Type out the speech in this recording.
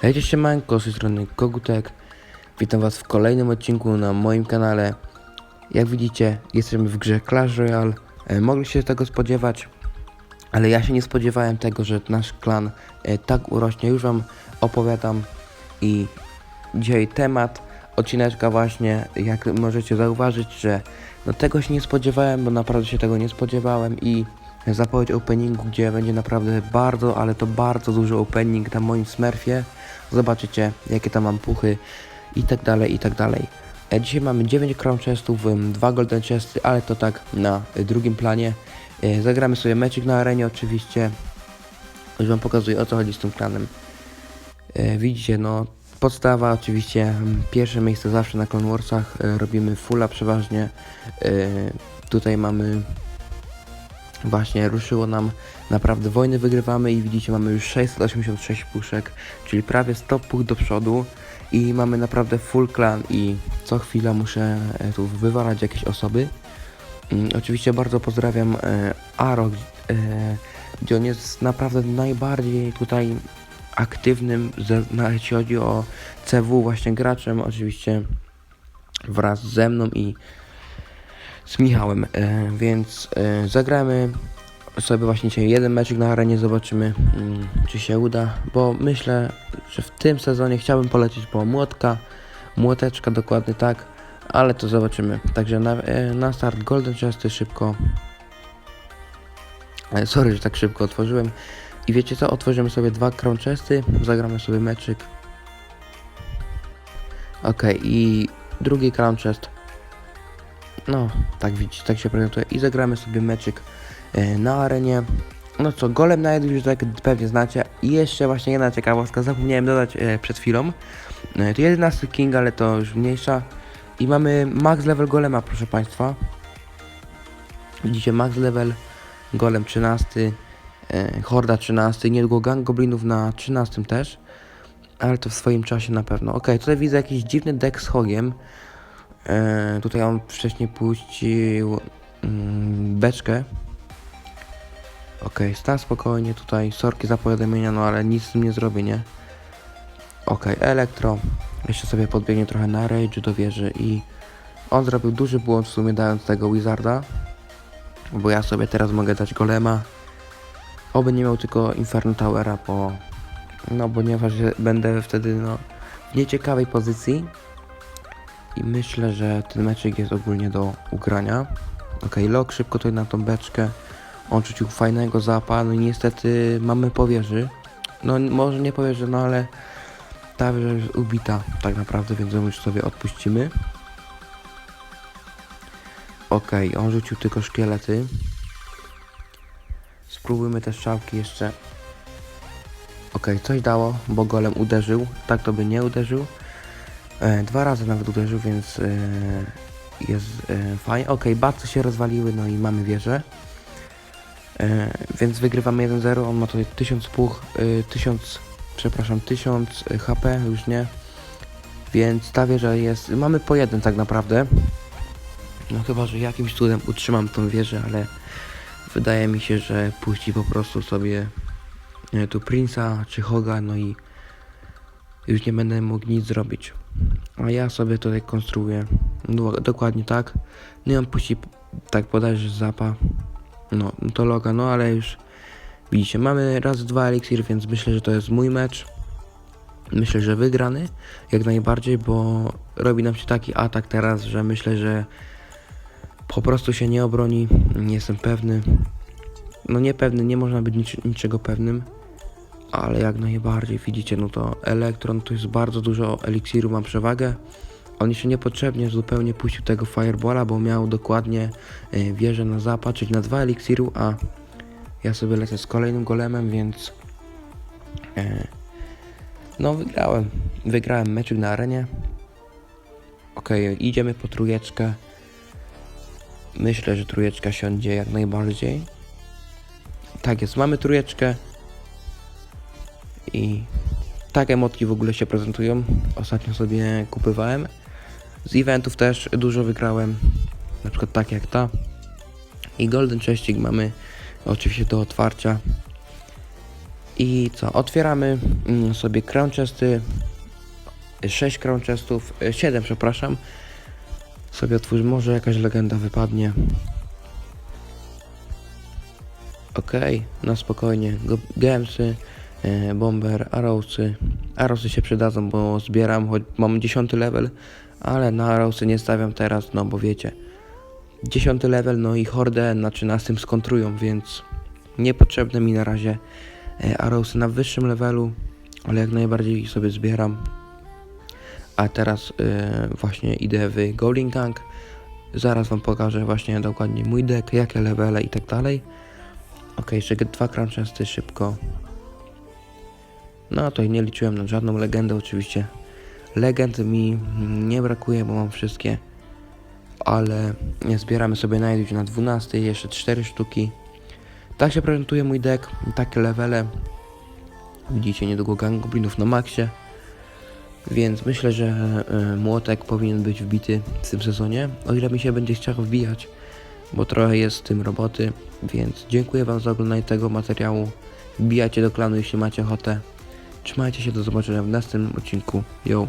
Hej, cześć, siemanko, z tej strony Kogutek. Witam was w kolejnym odcinku na moim kanale. Jak widzicie, jesteśmy w grze Clash Royale. E, mogliście się tego spodziewać, ale ja się nie spodziewałem tego, że nasz klan e, tak urośnie. Już wam opowiadam i dzisiaj temat odcineczka właśnie, jak możecie zauważyć, że no tego się nie spodziewałem, bo naprawdę się tego nie spodziewałem i zapowiedź openingu, gdzie będzie naprawdę bardzo, ale to bardzo duży opening na moim smurfie. Zobaczycie, jakie tam mam puchy i tak dalej, i tak dalej. E, Dzisiaj mamy 9 crown chestów, ym, 2 golden chesty, ale to tak na y, drugim planie. E, Zagramy sobie meczik na arenie oczywiście. Już wam pokazuję o co chodzi z tym klanem. E, Widzicie, no podstawa oczywiście, pierwsze miejsce zawsze na Clone Warsach, e, robimy fulla przeważnie. E, Tutaj mamy Właśnie ruszyło nam. Naprawdę wojny wygrywamy i widzicie mamy już 686 puszek, czyli prawie 100 puch do przodu. I mamy naprawdę full clan i co chwila muszę e, tu wywalać jakieś osoby. Mm, Oczywiście bardzo pozdrawiam e, Aro, e, gdzie on jest naprawdę najbardziej tutaj aktywnym, jeśli chodzi o CW właśnie graczem, oczywiście wraz ze mną i z Michałem, e, więc e, zagramy sobie właśnie dzisiaj jeden meczek na arenie, zobaczymy mm, czy się uda, bo myślę, że w tym sezonie chciałbym polecieć po młotka, młoteczka dokładnie tak, ale to zobaczymy. Także na, e, na start Golden Chesty szybko. Sorry, że tak szybko otworzyłem. I wiecie co? Otworzymy sobie dwa Crown Chesty, zagramy sobie meczyk. Ok, i drugi Crown Chest no, tak widzicie, tak się prezentuje. I zagramy sobie meczyk e, na arenie. No co, golem jeden już tak pewnie znacie. I jeszcze właśnie jedna ciekawostka, zapomniałem dodać e, przed chwilą. E, to 11 king, ale to już mniejsza. I mamy max level golema, proszę Państwa. Widzicie, max level, golem 13, e, horda 13, niedługo gang goblinów na 13 też. Ale to w swoim czasie na pewno. Ok, tutaj widzę jakiś dziwny deck z hogiem. E, tutaj on wcześniej puścił mm, beczkę. Okej, stan spokojnie, tutaj sorki za powiadomienia, no ale nic z tym nie zrobię, nie? Okej, elektro. Jeszcze sobie podbiegnie trochę na rage do wieży i on zrobił duży błąd w sumie dając tego wizarda. Bo ja sobie teraz mogę dać golema. Oby nie miał tylko Inferno Towera, bo... No, ponieważ będę wtedy, no... W nieciekawej pozycji. I myślę, że ten meczek jest ogólnie do ugrania. Ok, Lok szybko tutaj na tą beczkę. On rzucił fajnego zapa, no i niestety mamy powierzy. No może nie powierzy, no ale ta wieża jest ubita tak naprawdę, więc ją już sobie odpuścimy. Ok, on rzucił tylko szkielety. Spróbujmy te strzałki jeszcze. Ok, coś dało, bo golem uderzył. Tak to by nie uderzył. E, dwa razy nawet uderzył, więc e, jest e, fajnie. Ok, bardzo się rozwaliły, no i mamy wieżę. Więc wygrywamy 1-0. On ma tutaj 1000 puch, e, 1000, przepraszam, 1000 HP, już nie. Więc ta wieża jest. Mamy po jeden tak naprawdę. No chyba, że jakimś cudem utrzymam tą wieżę, ale wydaje mi się, że puści po prostu sobie tu Prince'a czy Hoga, no i już nie będę mógł nic zrobić. A ja sobie tutaj konstruuję do- dokładnie tak. No i on puści tak bodajże zapa. No, to loga, no ale już widzicie, mamy raz dwa eliksir, więc myślę, że to jest mój mecz. Myślę, że wygrany, jak najbardziej, bo robi nam się taki atak teraz, że myślę, że po prostu się nie obroni. Nie jestem pewny. No niepewny, nie można być nic, niczego pewnym ale jak najbardziej widzicie, no to elektron to jest bardzo dużo eliksiru, ma przewagę. On jeszcze niepotrzebnie zupełnie puścił tego fireballa, bo miał dokładnie e, wieżę na zapa, czyli na dwa eliksiru, a ja sobie lecę z kolejnym golemem, więc e, no wygrałem. Wygrałem meczek na arenie. Ok, idziemy po trójeczkę. Myślę, że trójeczka siądzie jak najbardziej. Tak jest, mamy trójeczkę i tak emotki w ogóle się prezentują. Ostatnio sobie kupywałem. Z eventów też dużo wygrałem, na przykład tak jak ta. I Golden Chestik mamy oczywiście do otwarcia. I co? Otwieramy mm, sobie crown chesty. 6 crown chestów, 7 przepraszam. Sobie otwórz, może jakaś legenda wypadnie. Okej, na spokojnie. Go- Gemsy, e, Bomber, Arrowsy. Arrowsy się przydadzą, bo zbieram, choć mam 10 level, ale na Arrowsy nie stawiam teraz, no bo wiecie. 10 level, no i hordę na 13 skontrują, więc niepotrzebne mi na razie e, Arrowsy na wyższym levelu, ale jak najbardziej sobie zbieram. A teraz e, właśnie idę w Goblin Gang. Zaraz wam pokażę właśnie dokładnie mój deck, jakie levele i tak dalej. Ok, jeszcze dwa crunchesty szybko. No to nie liczyłem na żadną legendę oczywiście. Legend mi nie brakuje, bo mam wszystkie. Ale zbieramy sobie na na 12, jeszcze 4 sztuki. Tak się prezentuje mój deck, takie levele. Widzicie niedługo gang goblinów na maksie. Więc myślę, że e, młotek powinien być wbity w tym sezonie. O ile mi się będzie chciał wbijać, bo trochę jest z tym roboty. Więc dziękuję Wam za oglądanie tego materiału. Wbijajcie do klanu, jeśli macie ochotę. Trzymajcie się, do zobaczenia w następnym odcinku. Yo!